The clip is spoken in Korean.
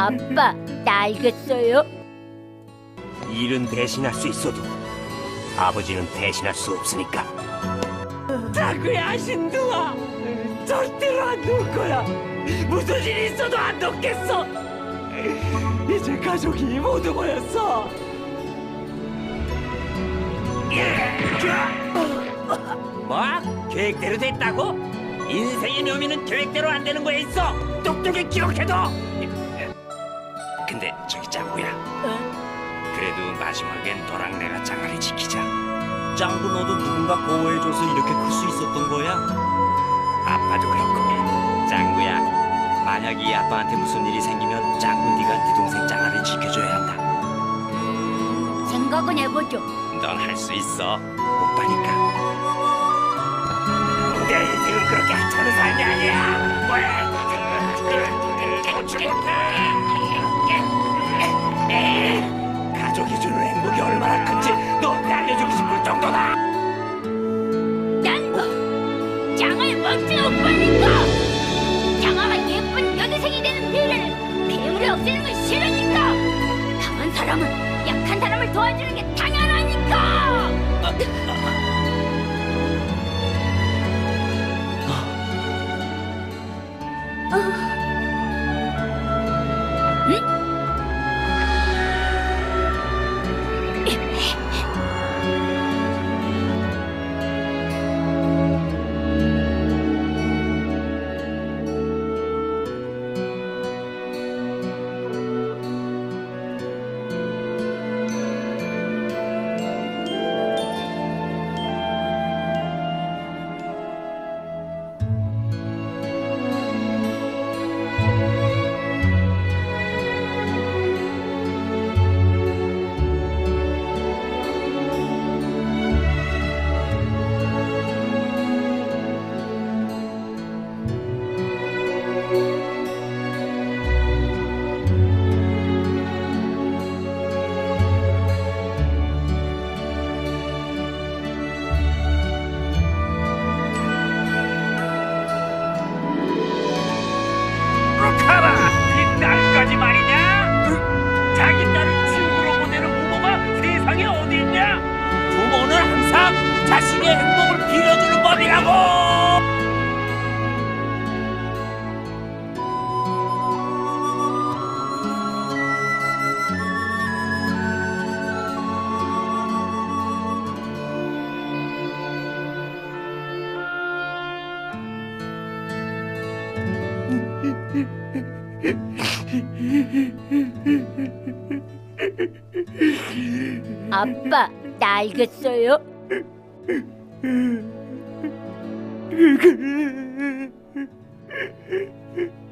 아빠, 나 알겠어요. 일은 대신할 수 있어도 아버지는 대신할 수 없으니까. 자그야 신두아 절대로 안 놓을 거야. 무슨 일이 있어도 안 놓겠어. 이제 가족이 모두 모였어. 뭐? 계획대로 됐다고? 인생의 묘미는 계획대로 안 되는 거에 있어. 똑똑히 기억해둬. 근데 저기 짱구야. 그래도 마지막엔 너랑 내가 짱아리 지키자. 짱구 너도 누군가 보호해줘서 이렇게 클 수 있었던 거야? 아빠도 그렇고. 짱구야. 만약 이 아빠한테 무슨 일이 생기면 짱구 네가 네 동생 짱아리 지켜줘야 한다. 생각은 해보죠. 넌 할 수 있어. 오빠니까. 내 인생은 그렇게 하찮은 삶이 아니야. 가족이 오빠니까. 장아가 예쁜 여대생이 되는 미래를 괴물이 없애는 건 싫으니까. 강한 사람은 약한 사람을 도와주는 게 당연하니까. 가 자신의 행복을 빌어주는 법이라고! 아빠, 나 알겠어요. 그래.